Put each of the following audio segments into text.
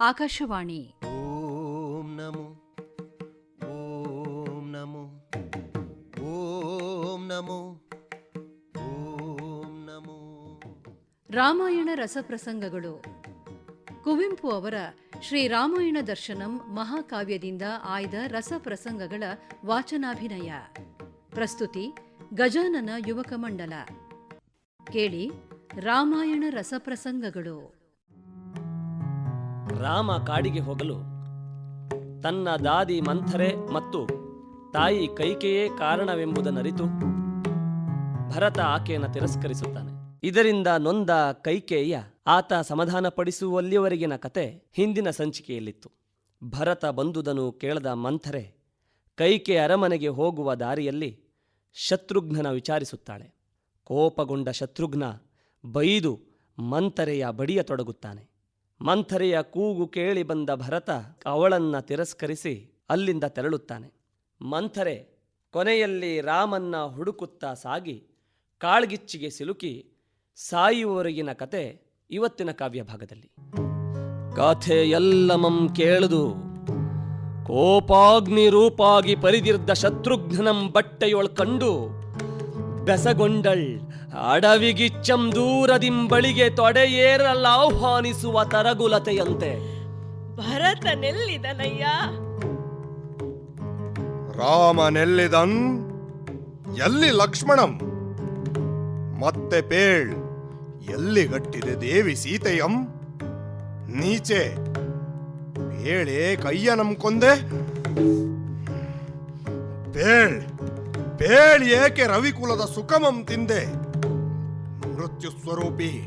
ಆಕಾಶವಾಣಿ. ಓಂ ನಮೋ ಓಂ ನಮೋ ಓಂ ನಮೋ ಓಂ ನಮೋ. ರಾಮಾಯಣ ರಸಪ್ರಸಂಗಗಳು. ಕುವೆಂಪು ಅವರ ಶ್ರೀರಾಮಾಯಣ ದರ್ಶನಂ ಮಹಾಕಾವ್ಯದಿಂದ ಆಯ್ದ ರಸಪ್ರಸಂಗಗಳ ವಾಚನಾಭಿನಯ. ಪ್ರಸ್ತುತಿ ಗಜಾನನ ಯುವಕ ಮಂಡಲ. ಕೇಳಿ ರಾಮಾಯಣ ರಸಪ್ರಸಂಗಗಳು. ರಾಮ ಕಾಡಿಗೆ ಹೋಗಲು ತನ್ನ ದಾದಿ ಮಂಥರೆ ಮತ್ತು ತಾಯಿ ಕೈಕೆಯೇ ಕಾರಣವೆಂಬುದನ್ನರಿತು ಭರತ ಆಕೆಯನ್ನು ತಿರಸ್ಕರಿಸುತ್ತಾನೆ. ಇದರಿಂದ ನೊಂದ ಕೈಕೇಯ ಆತ ಸಮಾಧಾನಪಡಿಸುವಲ್ಲಿಯವರೆಗಿನ ಕತೆ ಹಿಂದಿನ ಸಂಚಿಕೆಯಲ್ಲಿತ್ತು. ಭರತ ಬಂದುದನು ಕೇಳದ ಮಂಥರೆ ಕೈಕೆ ಅರಮನೆಗೆ ಹೋಗುವ ದಾರಿಯಲ್ಲಿ ಶತ್ರುಘ್ನನ ವಿಚಾರಿಸುತ್ತಾಳೆ. ಕೋಪಗೊಂಡ ಶತ್ರುಘ್ನ ಬೈದು ಮಂಥರೆಯ ಬಡಿಯತೊಡಗುತ್ತಾನೆ ಮಂಥರೆಯ ಕೂಗು ಕೇಳಿ ಬಂದ ಭರತ ಅವಳನ್ನ ತಿರಸ್ಕರಿಸಿ ಅಲ್ಲಿಂದ ತೆರಳುತ್ತಾನೆ. ಮಂಥರೆ ಕೊನೆಯಲ್ಲಿ ರಾಮನ್ನ ಹುಡುಕುತ್ತಾ ಸಾಗಿ ಕಾಳ್ಗಿಚ್ಚಿಗೆ ಸಿಲುಕಿ ಸಾಯುವವರೆಗಿನ ಕತೆ ಇವತ್ತಿನ ಕಾವ್ಯ ಭಾಗದಲ್ಲಿ ಕಥೆ ಎಲ್ಲಮಂ ಕೇಳದು ಕೋಪಾಗ್ನಿ ರೂಪಾಗಿ ಪರಿದಿರ್ದ ಶತ್ರುಘ್ನಂ ಬಟ್ಟೆಯೊಳ್ ಕಂಡು ಬೆಸಗೊಂಡಳ್ ಅಡವಿಗಿಚ್ಚಂ ದೂರದಿಂಬಳಿಗೆ ತೊಡೆಯೇರಲ್ಲ ಆಹ್ವಾನಿಸುವ ತರಗುಲತೆಯಂತೆ ಭರತನೆಲ್ಲಿದನಯ್ಯ ರಾಮನೆಲ್ಲಿದನ್ ಎಲ್ಲಿ ಲಕ್ಷ್ಮಣಂ? ಮತ್ತೆ ಪೇಳ್ ಎಲ್ಲಿ ಗಟ್ಟಿದೆ ದೇವಿ ಸೀತೆಯಂ? ನೀಚೆ ಪೇಳೆ ಕೈಯ ನಂಬ್ಕೊಂದೆ ಪೇಳ್ ಪೇಳ್ ಏಕೆ ರವಿಕುಲದ ಸುಖಮಂ ತಿಂದೆ? ಮೃತ್ಯು ಸ್ವರೂಪಿ.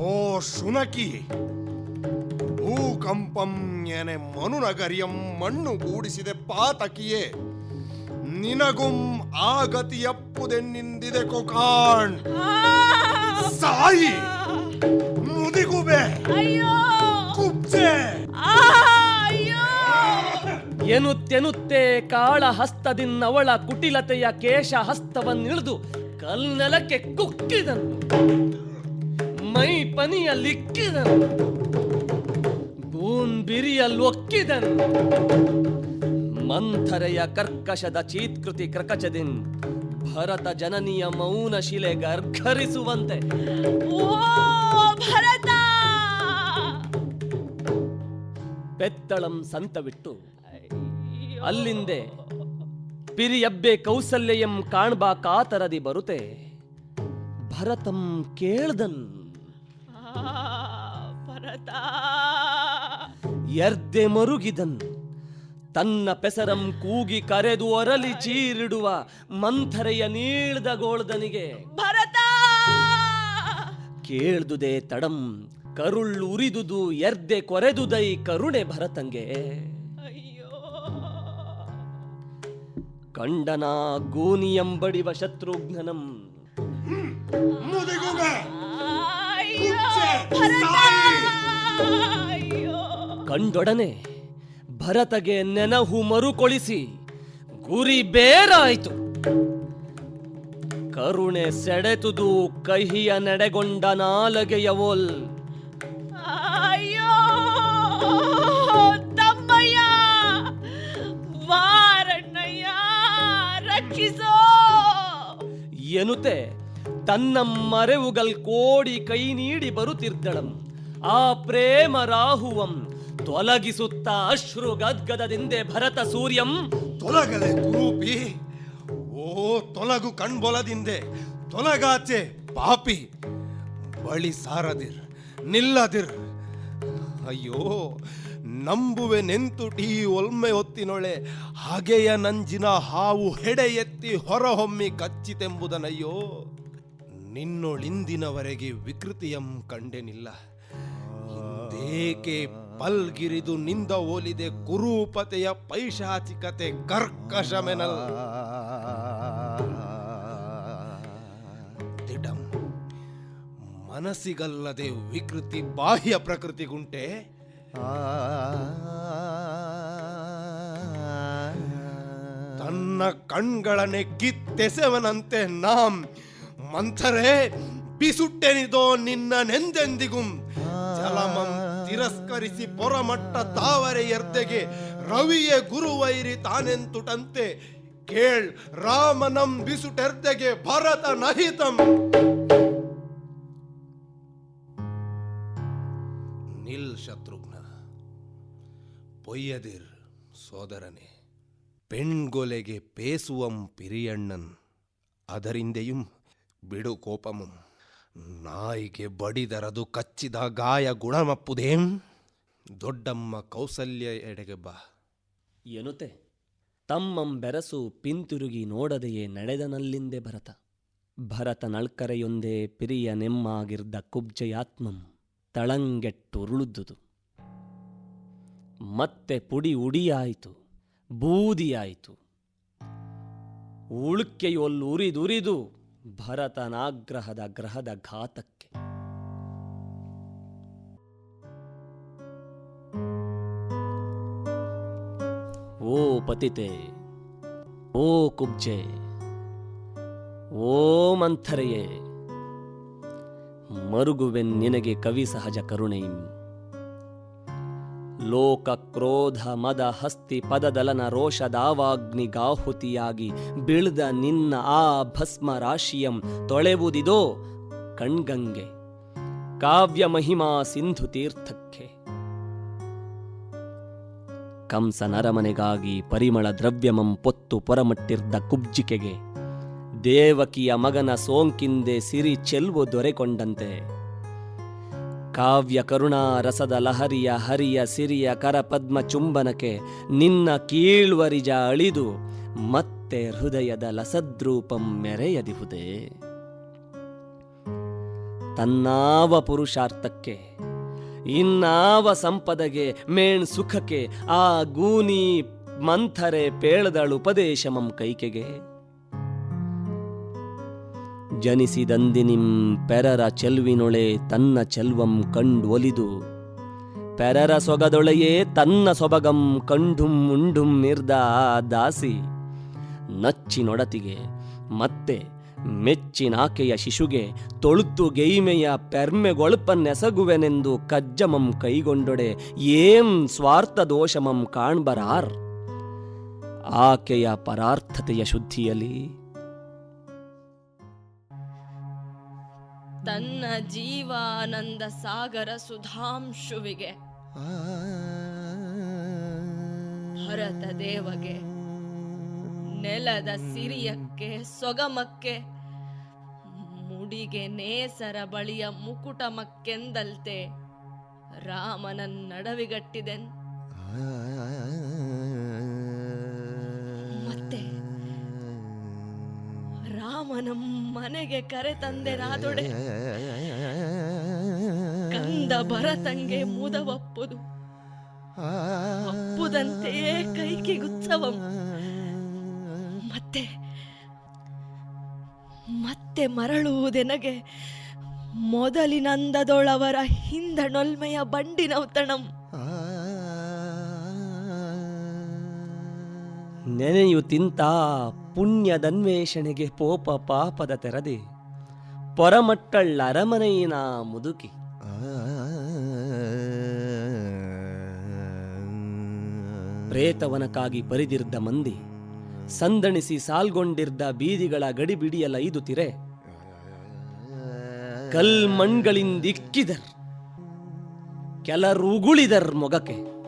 ಓ ಶುನಕಿ. ಭೂಕಂಪಂ ಎನೆ ಮನುನಗರಿಯಂ ಮಣ್ಣು ಗೂಡಿಸಿದೆ ಪಾತಕಿಯೇ. ನಿನಗುಂ ಆ ಗತಿಯಪ್ಪುದೆನ್ನಿಂದಿದೆ ಕೊಕಾಣ್. ಸಾಯಿ ಮುದಿಗುಬೆ ಅಯ್ಯೋ. ಕುಬ್ಜೆ. ಎನುತ್ತೆನುತ್ತೆ ಕಾಳ ಹಸ್ತದಿನ್ನವಳ ಕುಟಿಲತೆಯ ಕೇಶ ಹಸ್ತವನ್ನಿಳಿದು ಕಲ್ನೆಲಕ್ಕೆ ಕುಕ್ಕಿದನು. ಮೈ ಬೂನ್ ಬಿರಿಯಲ್ಲೊಕ್ಕಿದನು ಮಂಥರೆಯ ಕರ್ಕಶದ ಚೀತ್ಕೃತಿ ಕ್ರಕಚದಿನ್ ಭರತ ಜನನಿಯ ಮೌನ ಶಿಲೆ ಗರ್ಘರಿಸುವಂತೆ. ಓ ಭರತ! ಪೆತ್ತಳಂ ಸಂತವಿಟ್ಟು. ಅಲ್ಲಿಂದೆ ಪಿರಿಯಬ್ಬೆ ಕೌಸಲ್ಯಂ ಕಾಣ್ಬಾ ಕಾತರದಿ ಬರುತೆ. ಭರತಂ ಕೇಳ್ದನ್. ಎರ್ದೆ ಮರುಗಿದನ್. ತನ್ನ ಪೆಸರಂ ಕೂಗಿ ಕರೆದು ಒರಲಿ ಚೀರಿಡುವ ಮಂಥರೆಯ ನೀಳ್ದ ಗೋಳ್ದನಿಗೆ ಭರತ. ಕೇಳ್ದುದೆ ತಡಂ ಕರುಳ್ ಉರಿದುದು ಎರ್ದೆ ಕೊರೆದುದೈ ಕರುಣೆ ಭರತಂಗೆ. ಕಂಡನ ಗೂನಿಯಂಬಡಿವ ಶತ್ರುಘ್ನನಂ ಕಂಡೊಡನೆ ಭರತಗೆ ನೆನಹು ಮರುಕೊಳಿಸಿ ಗುರಿ ಬೇರಾಯಿತು. ಕರುಣೆ ಸೆಡೆತುದು ಕಹಿಯ ನಡೆಗೊಂಡ ನಾಲಗೆಯವೋಲ್ ಎನುತೆ ತನ್ನ ಮರೆವುಗಲ್ ಕೋಡಿ ಕೈ ನೀಡಿ ಬರುತ್ತಿರ್ತಳಂ ಆ ಪ್ರೇಮ ರಾಹುವಂ, ತೊಲಗಿಸುತ್ತ ಅಶ್ರು ಗದ್ಗದದಿಂದೆ ಭರತ ಸೂರ್ಯಂ. ತೊಲಗಲೆ ಕುರೂಪಿ ಓ ತೊಲಗು ಕಣ್ಬೊಲದಿಂದೆ, ತೊಲಗಾಚೆ ಪಾಪಿ. ಬಳಿ ಸಾರದಿರ್, ನಿಲ್ಲದಿರ್. ಅಯ್ಯೋ ನಂಬುವೆ ನೆಂತುಟಿ ಒಲ್ಮೆ ಹೊತ್ತಿನೊಳೆ, ಹಾಗೆಯ ನಂಜಿನ ಹಾವು ಹೆಡೆ ಎತ್ತಿ ಹೊರಹೊಮ್ಮಿ ಕಚ್ಚಿತೆಂಬುದನಯ್ಯೋ. ನಿನ್ನೊಳಿಂದಿನವರೆಗೆ ವಿಕೃತಿಯಂ ಕಂಡೆನಿಲ್ಲ. ಇಂದೇಕೆ ಪಲ್ಗಿರಿದು ನಿಂದ ಓಲಿದೆ ಕುರೂಪತೆಯ ಪೈಶಾಚಿಕತೆ ಕರ್ಕಶಮೆನಲ್. ದಿಡಂ, ಮನಸ್ಸಿಗಲ್ಲದೆ ವಿಕೃತಿ ಬಾಹ್ಯ ಪ್ರಕೃತಿಗುಂಟೆ ತನ್ನ ಕಣ್ಗಳನ್ನೇ ಕಿತ್ತೆಸೆವನಂತೆ ನಾಂ ಮಂಥರೆ ಬಿಸುಟ್ಟೆನಿದೋ ನಿನ್ನ ನೆಂದೆಂದಿಗುಂ. ಜಲಮಂ ತಿರಸ್ಕರಿಸಿ ಪೊರಮಟ್ಟ ತಾವರೆ ಎರ್ದೆಗೆ ರವಿಯೇ ಗುರುವೈರಿ ತಾನೆಂತುಟಂತೆ ಕೇಳ್ ರಾಮನಂ ಬಿಸುಟೆರ್ದೆಗೆ ಭರತ ನಹಿತಂ. ನಿಲ್ ಶತ್ರುಘ್ನ. ಒಯ್ಯದಿರ್, ಸೋದರನೆ. ಪೆಣ್ಗೊಲೆಗೆ ಪೇಸುವಂ ಪಿರಿಯಣ್ಣನ್, ಅದರಿಂದೆಯುಂ ಬಿಡು ಕೋಪಮಂ. ನಾಯಿಗೆ ಬಡಿದರದು ಕಚ್ಚಿದ ಗಾಯ ಗುಣಮಪ್ಪುದೇಂ. ದೊಡ್ಡಮ್ಮ ಕೌಸಲ್ಯ ಎಡೆಗೆ ಬಾ. ಎನುತೆ, ತಮ್ಮಂ ಬೆರಸು ಪಿಂತಿರುಗಿ ನೋಡದೆಯೇ ನಡೆದನಲ್ಲಿಂದೆ ಭರತ. ಭರತ ನಳ್ಕರೆಯೊಂದೇ ಪಿರಿಯ ನೆಮ್ಮಾಗಿರ್ದ ಕುಬ್ಜಯಾತ್ಮಂ ತಳಂಗೆಟ್ಟುರುಳುದುದು. ಮತ್ತೆ ಪುಡಿ ಉಡಿಯಾಯಿತು, ಬೂದಿಯಾಯಿತು. ಉಳುಕೆಯೊಲ್ಲುರಿದುರಿದು ಭರತನಾಗ್ರಹದ ಗ್ರಹದ ಘಾತಕ್ಕೆ. ಓ ಪತಿತೆ, ಓ ಕುಬ್ಜೆ, ಓ ಮಂಥರೆಯೇ, ಮರುಗುವೆನ್ ನಿನಗೆ ಕವಿ ಸಹಜ ಕರುಣೆಯಿಂ. ಲೋಕ ಕ್ರೋಧ ಮದ ಹಸ್ತಿ ಪದದಲನ ರೋಷದಾವಾಗ್ನಿಗಾಹುತಿಯಾಗಿ ಬಿಳ್ದ ನಿನ್ನ ಆ ಭಸ್ಮ ರಾಶಿಯಂ ತೊಳೆವುದಿದೋ ಕಣ್ಗಂಗೆ. ಕಾವ್ಯ ಮಹಿಮಾ ಸಿಂಧು ತೀರ್ಥಕ್ಕೆ. ಕಂಸ ನರಮನೆಗಾಗಿ ಪರಿಮಳ ದ್ರವ್ಯಮಂ ಪೊತ್ತು ಪೊರಮಟ್ಟಿರ್ದ ಕುಬ್ಜಿಕೆಗೆ. ದೇವಕಿಯ ಮಗನ ಸೋಂಕಿಂದೆ ಸಿರಿ ಚೆಲ್ವು ದೊರೆಕೊಂಡಂತೆ. ಕಾವ್ಯ ಕರುಣಾ ರಸದ ಲಹರಿಯ ಹರಿಯ ಸಿರಿಯ ಕರಪದ್ಮ ಚುಂಬನಕ್ಕೆ ನಿನ್ನ ಕೀಳ್ವರಿಜ ಅಳಿದು ಮತ್ತೆ ಹೃದಯದ ಲಸದ್ರೂಪಂ ಮೆರೆಯದಿಹುದೇ. ತನ್ನಾವ ಪುರುಷಾರ್ಥಕ್ಕೆ, ಇನ್ನಾವ ಸಂಪದಗೆ, ಮೇಣ್ ಸುಖಕ್ಕೆ, ಆ ಗೂನಿ ಮಂಥರೆ ಪೇಳದಳು ಉಪದೇಶಮಂ ಕೈಕೆಗೆ. ಜನಿಸಿದಂದಿನಿಂ ಪೆರರ ಚೆಲ್ವಿನೊಳೆ ತನ್ನ ಚೆಲ್ವಂ ಕಂಡೊಲಿದು ಪೆರರ ಸೊಗದೊಳೆಯೇ ತನ್ನ ಸೊಬಗಂ ಕಂಡುಂ ಉಂಡುಂ ನಿರ್ದ ದಾಸಿ. ನಚ್ಚಿನೊಡತಿಗೆ ಮತ್ತೆ ಮೆಚ್ಚಿನಾಕೆಯ ಶಿಶುಗೆ ತೊಳುತು ಗೈಮೆಯ ಪೆರ್ಮೆಗೊಳಪನ್ನೆಸಗುವೆನೆಂದು ಕಜ್ಜಮಂ ಕೈಗೊಂಡೊಡೆ ಏಂ ಸ್ವಾರ್ಥ ದೋಷಮಂ ಕಾಣ್ಬರಾರ್. ಆಕೆಯ ಪರಾರ್ಥತೆಯ ಶುದ್ಧಿಯಲ್ಲಿ ತನ್ನ ಜೀವಾನಂದ ಸಾಗರ ಸುಧಾಂಶುವಿಗೆ. ಭರತ ದೇವಗೆ ನೆಲದ ಸಿರಿಯಕ್ಕೆ ಸೊಗಮಕ್ಕೆ ಮುಡಿಗೆ ನೇಸರ ಬಳಿಯ ಮುಕುಟಮಕ್ಕೆಂದಲ್ತೆ ರಾಮನನ್ ನಡವಿಗಟ್ಟಿದೆನ್. ಮತ್ತೆ? ರಾಮನ ಮನೆಗೆ ಕರೆ ತಂದೆನಾದೊಡೆ ಕಂದ ಭರತಂಗೆ ಮುದವಪ್ಪುದು ಅಪ್ಪುದಂತೆಯೇ ಕೈಕಿಗುತ್ಸವಂ ಮತ್ತೆ ಮತ್ತೆ ಮರಳುವುದೆನಗೆ ಮೊದಲಿನಂದದೊಳವರ ಹಿಂದಣೊಲ್ಮೆಯ ಬಂಡಿನೌತಣಂ ನೆನೆಯುತ್ತಿಂತ ಪುಣ್ಯದನ್ವೇಷಣೆಗೆ ಪೋಪ ಪಾಪದ ತೆರದೆ ಪರಮಟ್ಟಳ್ಳರಮನೆಯಿನ ಮುದುಕಿ. ಪ್ರೇತವನಕ್ಕಾಗಿ ಪರಿದಿರ್ದ ಮಂದಿ, ಸಂದಣಿಸಿ ಸಾಲ್ಗೊಂಡಿರ್ದ ಬೀದಿಗಳ ಗಡಿಬಿಡಿಯಲ ಐದು ತಿರೆ. ಕಲ್ಮಣ್ಗಳಿಂದಿಕ್ಕಿದರ್, ಕೆಲರುಗುಳಿದರ್ ಮೊಗಕ್ಕೆ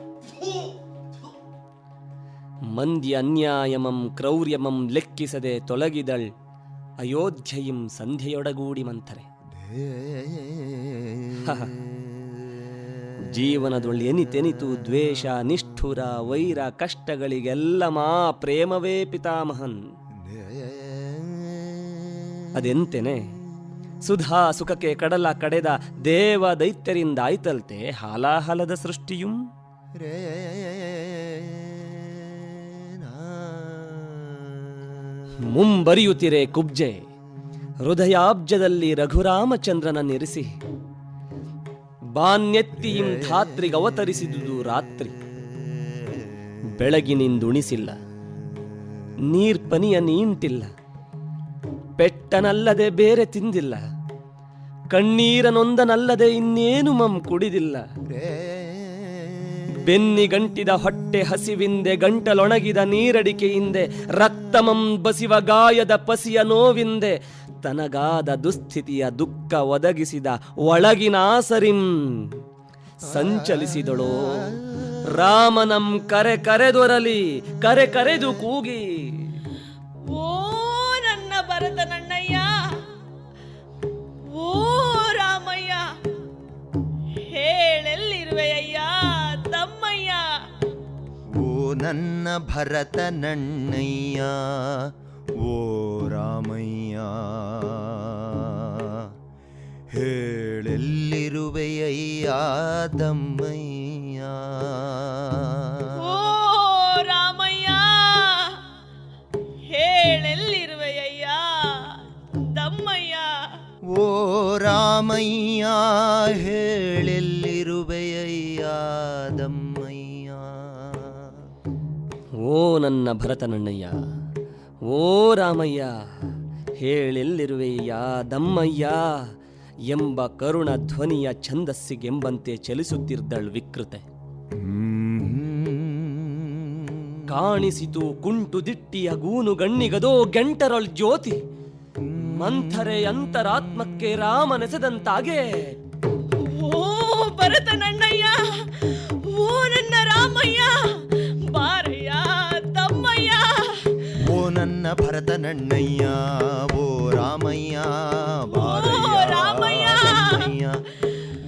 ಮಂದಿ ಅನ್ಯಾಯಮಂ ಕ್ರೌರ್ಯಮಂ ಲೆಕ್ಕಿಸದೆ ತೊಲಗಿದಳ್ ಅಯೋಧ್ಯೆಯಂ ಸಂಧ್ಯೆಯೊಡಗೂಡಿ ಮಂಥರೆ ಜೀವನದೊಳ್ಳಿ ಎನಿತೆನಿತು ದ್ವೇಷ ನಿಷ್ಠುರ ವೈರ ಕಷ್ಟಗಳಿಗೆಲ್ಲ ಮಾ ಪ್ರೇಮವೇ ಪಿತಾಮಹನ್. ಅದೆಂತೆನೆ? ಸುಧಾ ಸುಖಕ್ಕೆ ಕಡಲ ಕಡೆದ ದೇವ ದೈತ್ಯರಿಂದ ಆಯ್ತಲ್ತೆ ಹಾಲಾಹಲದ ಸೃಷ್ಟಿಯುಂ? ಮುಂಬರಿಯುತ್ತಿರೆ ಕುಬ್ಜೆ. ಹೃದಯಾಬ್ಜದಲ್ಲಿ ರಘುರಾಮಚಂದ್ರನನ್ನಿರಿಸಿ ಬಾನ್ಯತ್ತಿಯಿಂ ಧಾತ್ರಿಗವತರಿಸಿದುದು ರಾತ್ರಿ. ಬೆಳಗಿನಿಂದುಣಿಸಿಲ್ಲ. ನೀರ್ಪನಿಯ ನೀಂಟಿಲ್ಲ. ಪೆಟ್ಟನಲ್ಲದೆ ಬೇರೆ ತಿಂದಿಲ್ಲ. ಕಣ್ಣೀರನೊಂದನಲ್ಲದೆ ಇನ್ನೇನು ಮಂ ಕುಡಿದಿಲ್ಲ. ಬೆನ್ನಿಗಂಟಿದ ಹೊಟ್ಟೆ ಹಸಿವಿಂದೆ, ಗಂಟಲೊಣಗಿದ ನೀರಡಿಕೆಯಿಂದೆ ರಕ್ತಮಂ ಬಸಿವ ಗಾಯದ ಪಸಿಯ ನೋವಿಂದೆ, ತನಗಾದ ದುಸ್ಥಿತಿಯ ದುಃಖ ಒದಗಿಸಿದ ಒಳಗಿನ ಆಸರಿಂ ಸಂಚಲಿಸಿದಳೋ. ರಾಮನಂ ಕರೆ ಕರೆದೊರಲಿ ಕರೆ ಕರೆದು ಕೂಗಿ. ನನ್ನ ಭರತ ನನ್ನಯ್ಯ ಓ ರಾಮಯ್ಯ. ಹೇಳೆಲ್ಲಿರುವೆಯಯ್ಯ ಭರತನಣ್ಣಯ್ಯ. ಓ ರಾಮಯ್ಯ ಹೇಳೆಲ್ಲಿರುವೆಯ್ಯ ದಮ್ಮಯ್ಯ? ಎಂಬ ಕರುಣ ಧ್ವನಿಯ ಛಂದಸ್ಸಿಗೆಂಬಂತೆ ಚಲಿಸುತ್ತಿದ್ದಳು ವಿಕೃತೆ. ಕಾಣಿಸಿತು ಕುಂಟು ದಿಟ್ಟಿಯ ಗೂನು ಗಣ್ಣಿಗದೋ ಗೆಂಟರೊಳ್ ಜ್ಯೋತಿ. ಮಂಥರೆ ಅಂತರಾತ್ಮಕ್ಕೆ ರಾಮನೆಸೆದಂತಾಗೆ. ಓ ಭರತ ನನ್ನ ಭರತ ನನ್ನಯ್ಯ ಓ ರಾಮಯ್ಯ ಬಾರಯ್ಯ ಓ ರಾಮಯ್ಯ. ದಮ್ಮಯ್ಯ.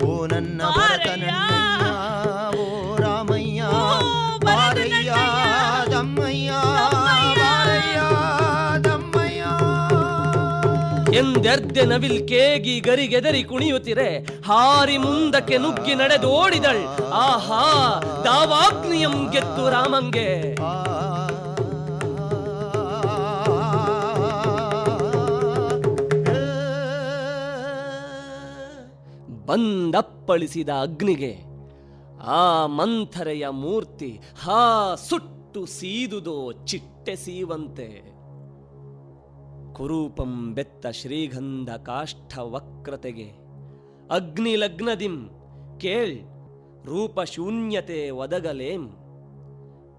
ಓ ನನ್ನ ಭರತ ಓ ರಾಮಯ್ಯ ಬಾರಯ್ಯ. ದಮ್ಮಯ್ಯ. ಬಾರಯ್ಯ ದಮ್ಮಯ್ಯ ಎಂದೆರ್ದೆ ನವಿಲ್ ಕೇಗಿ ಗರಿಗೆದರಿ ಕುಣಿಯುತ್ತಿರೆ ಹಾರಿ ಮುಂದಕ್ಕೆ ನುಗ್ಗಿ ನಡೆದೋಡಿದಳ್ ಆಹಾ ದಾವಾಗ್ನಿಯಂ ಗೆತ್ತು ರಾಮಂಗೆ ಬಂದಪ್ಪಳಿಸಿದ ಅಗ್ನಿಗೆ ಆ ಮಂಥರೆಯ ಮೂರ್ತಿ ಹಾ ಸುಟ್ಟು ಸೀದುದೋ ಚಿಟ್ಟೆ ಸೀವಂತೆ. ಕುರೂಪಂ ಬೆತ್ತ ಶ್ರೀಗಂಧ ಕಾಷ್ಠ ವಕ್ರತೆಗೆ. ಅಗ್ನಿ ಲಗ್ನದಿಂ ಕೇಳ್ ರೂಪ ಶೂನ್ಯತೆ ಒದಗಲೇಂ.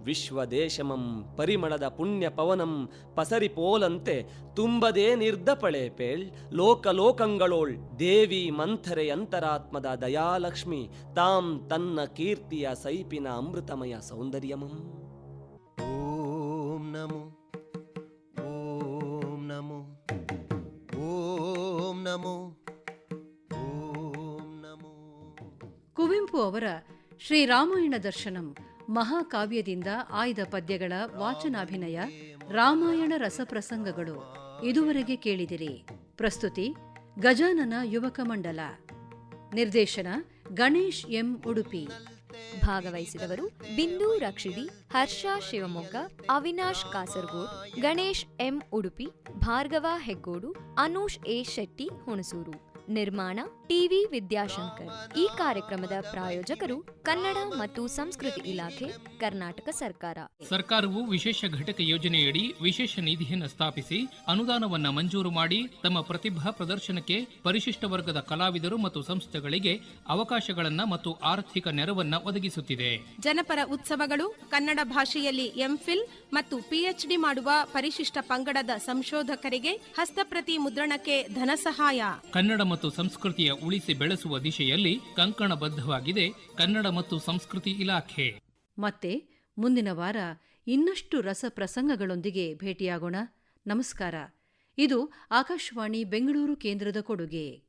ವಿಶ್ವದೇಶಮಂ ಪರಿಮಳದ ಪುಣ್ಯ ಪವನಂ ಪಸರಿ ಪೋಲಂತೆ ತುಂಬದೇ ನಿರ್ದಪಳೆ ಪೇಳ್ ಲೋಕ ಲೋಕಂಗಳೋಳ್ ದೇವಿ ಮಂಥರೆ ಅಂತರಾತ್ಮದ ದಯಾಲಕ್ಷ್ಮಿ ತಾಂ ತನ್ನ ಕೀರ್ತಿಯ ಸೈಪಿನ ಅಮೃತಮಯ ಸೌಂದರ್ಯಮಂ. ಓಂ ನಮೋ ಓಂ ನಮೋ ಓಂ ನಮೋ ಓಂ ನಮೋ. ಕುವೆಂಪು ಅವರ ಶ್ರೀರಾಮಾಯಣ ದರ್ಶನಂ. ಮಹಾಕಾವ್ಯದಿಂದ ಆಯ್ದ ಪದ್ಯಗಳ ವಾಚನಾಭಿನಯ ರಾಮಾಯಣ ರಸಪ್ರಸಂಗಗಳು ಇದುವರೆಗೆ ಕೇಳಿದಿರಿ. ಪ್ರಸ್ತುತಿ, ಗಜಾನನ ಯುವಕ ಮಂಡಲ. ನಿರ್ದೇಶನ, ಗಣೇಶ್ ಎಂ. ಉಡುಪಿ. ಭಾಗವಹಿಸಿದವರು ಬಿಂದು ರಕ್ಷಿಡಿ, ಹರ್ಷ ಶಿವಮೊಗ್ಗ, ಅವಿನಾಶ್ ಕಾಸರಗೋಡ್, ಗಣೇಶ್ ಎಂ. ಉಡುಪಿ, ಭಾರ್ಗವ ಹೆಗ್ಗೋಡು ಅನೂಶ್ ಎ. ಶೆಟ್ಟಿ, ಹುಣಸೂರು. ನಿರ್ಮಾಣ ಟಿವಿ ವಿದ್ಯಾಶಂಕರ್. ಈ ಕಾರ್ಯಕ್ರಮದ ಪ್ರಾಯೋಜಕರು ಕನ್ನಡ ಮತ್ತು ಸಂಸ್ಕೃತಿ ಇಲಾಖೆ ಕರ್ನಾಟಕ ಸರ್ಕಾರ. ಸರ್ಕಾರವು ವಿಶೇಷ ಘಟಕ ಯೋಜನೆಯಡಿ ವಿಶೇಷ ನಿಧಿಯನ್ನು ಸ್ಥಾಪಿಸಿ ಅನುದಾನವನ್ನು ಮಂಜೂರು ಮಾಡಿ ತಮ್ಮ ಪ್ರತಿಭಾ ಪ್ರದರ್ಶನಕ್ಕೆ ಪರಿಶಿಷ್ಟ ವರ್ಗದ ಕಲಾವಿದರು ಮತ್ತು ಸಂಸ್ಥೆಗಳಿಗೆ ಅವಕಾಶಗಳನ್ನು ಮತ್ತು ಆರ್ಥಿಕ ನೆರವನ್ನು ಒದಗಿಸುತ್ತಿದೆ. ಜನಪರ ಉತ್ಸವಗಳು ಕನ್ನಡ ಭಾಷೆಯಲ್ಲಿ ಎಂಫಿಲ್ ಮತ್ತು ಪಿಎಚ್ಡಿ ಮಾಡುವ ಪರಿಶಿಷ್ಟ ಪಂಗಡದ ಸಂಶೋಧಕರಿಗೆ ಹಸ್ತಪ್ರತಿ ಮುದ್ರಣಕ್ಕೆ ಧನ ಸಹಾಯ ಕನ್ನಡ ಮತ್ತು ಸಂಸ್ಕೃತಿಯ ಉಳಿಸಿ ಬೆಳೆಸುವ ದಿಶೆಯಲ್ಲಿ ಕಂಕಣಬದ್ಧವಾಗಿದೆ ಕನ್ನಡ ಮತ್ತು ಸಂಸ್ಕೃತಿ ಇಲಾಖೆ. ಮತ್ತೆ ಮುಂದಿನ ವಾರ ಇನ್ನಷ್ಟು ರಸಪ್ರಸಂಗಗಳೊಂದಿಗೆ ಭೇಟಿಯಾಗೋಣ. ನಮಸ್ಕಾರ. ಇದು ಆಕಾಶವಾಣಿ ಬೆಂಗಳೂರು ಕೇಂದ್ರದ ಕೊಡುಗೆ.